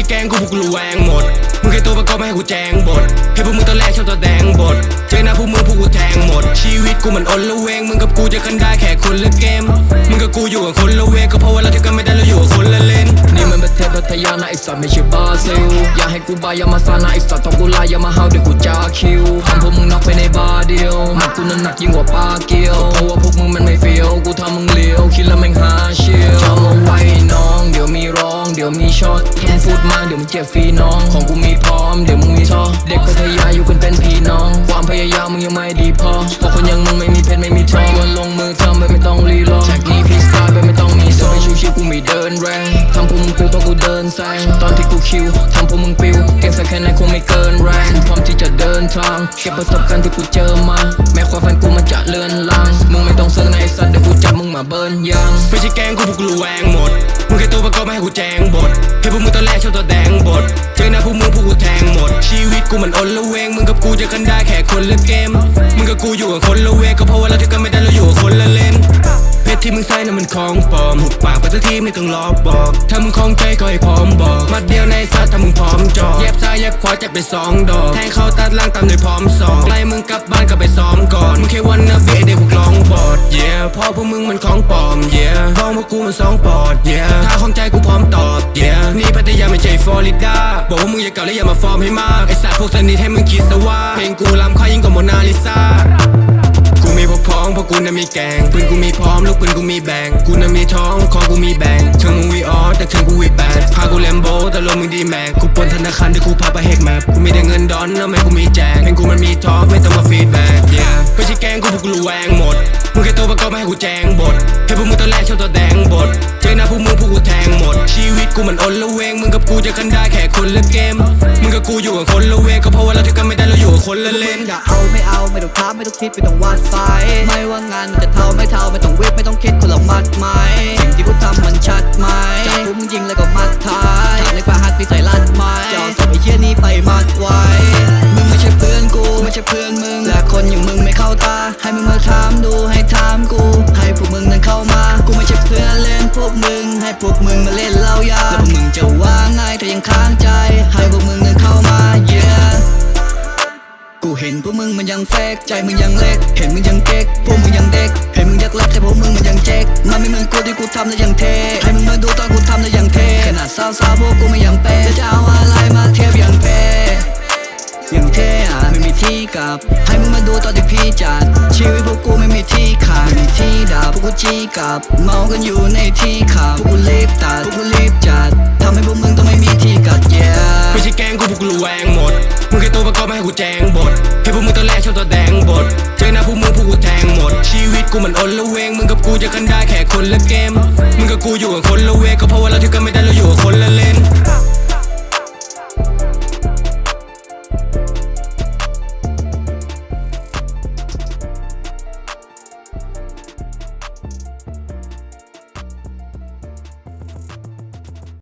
ช่แกงกูพวกกูแวงหมด มึงแค่ตัวประกอบมาให้กูแจงบทแค่พวกมึงตอนแรกชอบตัวแดงบทเจอหน้าพวกมึงพวกกูแทงหมด ชีวิตกูมันอนละเวง มึงกับกูจะกันได้แค่คนละเกม มึงกับกูอยู่กับคนละเวงก็เพราะว่าเราที่กันไม่ได้เราอยู่กับคนละเลนนี่มันประเทศพัทยานะไอสัตว์ไม่ใช่บราซิลอย่าให้กูบายอย่ามาซานะไอสัตว์ต้องกูลายอย่ามาเฮาเดี๋ยวกูจะคิวทำพวกมึงนอกไปในบาร์เดียวหมัดกูนั้นหนักยิ่งกว่าปลาเกียวเพราะว่าพวกมึงมัน มีช็อตทำฟูดมากเดี๋ยวมึงเจ็บฟรีน้อง ของกูมีพร้อมเดี๋ยวมึงมีท่อเด็กพัทยาอยู่กันเป็นพี่น้อง ความพยายามมึงยังไม่ดีพอเพราะคนยังมึงไม่มีเพชรไม่มีทองชวนลงมือทำไปไม่ต้องรีรอแท็กนี้พี่สไตล์ไปไม่ต้องมีซองชิวๆกูม่เดินแรงทำพวกมึงปิวต้อนกูเดินแซงตอนที่กูคิวทำพวกมึงปิวเก่งสักแค่ไหนคงไม่เกินแรงพร้อมที่จะเดินทางเก็บประสบการณ์ที่กูเจอมา แม้ความฝันกูมันจะเลือนลางมึงไม่ต้องเสือในสัตว์เดี๋ยวกู มาเบิร์นยางไม่ใช่แกงกูพวกกูระแวงหมด มึงแค่ตัวประกอบมาให้กูแจงบทแค่พวกมึงตอนแรกชอบตัวแดงบทเจอหน้าพวกมึงพวกกูแทงหมด ชีวิตกูมันอนละเวง มึงกับกูจะกันได้แค่คนละเกม มึงกับกูอยู่กับคนละเวงก็เพราะว่าเราที่กันไม่ได้เราอยู่กับคนละเลนเพชรที่มึงใส่น่ะมันของปลอมหุบปากไปสักทีไม่ต้องรอบอก ถ้ามึงคล่องใจก็ให้พร้อมบอกมัดเดียวในซัดถ้ามึงพร้อมจอกเย็บซ้ายเย็บขวาจับไปสองดอก แทงเข้าตัดล่างตามด้วยพร้อมสอกไล่มึงกลับบ้านก็ไปซ้อมก่อน มึงแค่วันนะเบเด็กพวกร้องบอด yeah เพ ราะพวกมึงมันของปลอม yeah พ้องพวกกูมันสองปอด yeah ถ้าของใจกูพร้อมตอบ yeah นี่พัทยาไม่ใช่ฟลอริดาบอกว่ามึงอย่าเก่าและอย่ามาฟอร์มให้มากไอสัตว์พวกสนิทให้มึงคิดซะว่าเพลงกูล้ำค่ายิ่งกว่าโมนาลิซากูมีพวกพ้องเพราะกูน่ะมีแกงปืนกูมีพร้อมลูกปืนกูมีแบ่งกูน่ะมีท้องขอกูมีแบ่งเชิงมึงวีออสแต่เชิงกูวีแบดพากูแลมโบแต่รถมึงดีแม็กกูปนธนาคารดี๋ยกูพาไปเฮกแมปกูมีแต่เงินดอนแล้วแม่กูมีแจกเพลงกูมันมีทอล์กไม่ต้องมาฟีดแบ็ก yeah ไม่ใช่แกงกูพวกกูระแวงหมด มึงแค่ตัวประกอบมาให้กูแจงบทแค่พวกมึงตอนแรกชอบตัวแดงบทเจอหน้าพวกมึงพวกกูแทงหมด ชีวิตกูมันอนละเวงมึงกับกูจะกันได้แค่คนละเกม มึงกับกูอยู่กับคนละเวงก็เพราะว่าเราที่กันไม่ได้เราอยู่กับคนละเลน อย่าเอาไม่เอาไม่ต้องท้าไม่ต้องคิดไม่ต้องวาดไฟไม่ว่างานมันจะเท่าไม่เท่าไม่ต้องวิบไม่ต้องคิดคนละมากมายามดูให้ถามกู ให้พวกมึงนั้นเข้ามา กูไม่ใช่เพื่อนเล่นพวกมึง ให้พวกมึงมาเล่นเล้ายาแล้วพวกมึงจะว่าไงถ้ายังค้างใจ ให้พวกมึงนั้นเข้ามา yeah กูเห็นพวกมึงมันยังเฟกใจมึงยังเล็ก เห็นมึงยังเก๊กพวกมึงยังเด็ก เห็นมึงยักเล็กแต่พวกมึงมันยังเจ๊กมันไม่เหมือนกูที่กูทำแล้วยังเท่ให้มึงมาดูตอนกูทำแล้วยังเท่ขนาดสาวๆพวกกูไม่ยังเป๊ะจะเอาอะไรมาเทียบยังเป๊ะยังเท่อะไม่มีที่กลับ ให้มึงมาดูตอนที่พี่จัด ชีวิตพวกกู กกูจี้กับ เมากันอยู่ในที่ขับพวกกูรีบตัดพวกกูรีบจัดทำให้พวกมึงต้องไม่มีที่กัดแย่ไม่ใช่แกงกูพวกกูระแวงหมด มึงแค่ตัวประกอบมาให้กูแจงบทพี่พวกมึงตอนแรกชอบตัวแดงบทเจอหน้าพวกมึงพวกกูแทงหมด ชีวิตกูมันอนละเวงมึงกับกูจะกันได้แค่คนละเกม มึงกับกูอยู่กับคนละเวงก็เพราะว่าเราเที่กับคนละเล่น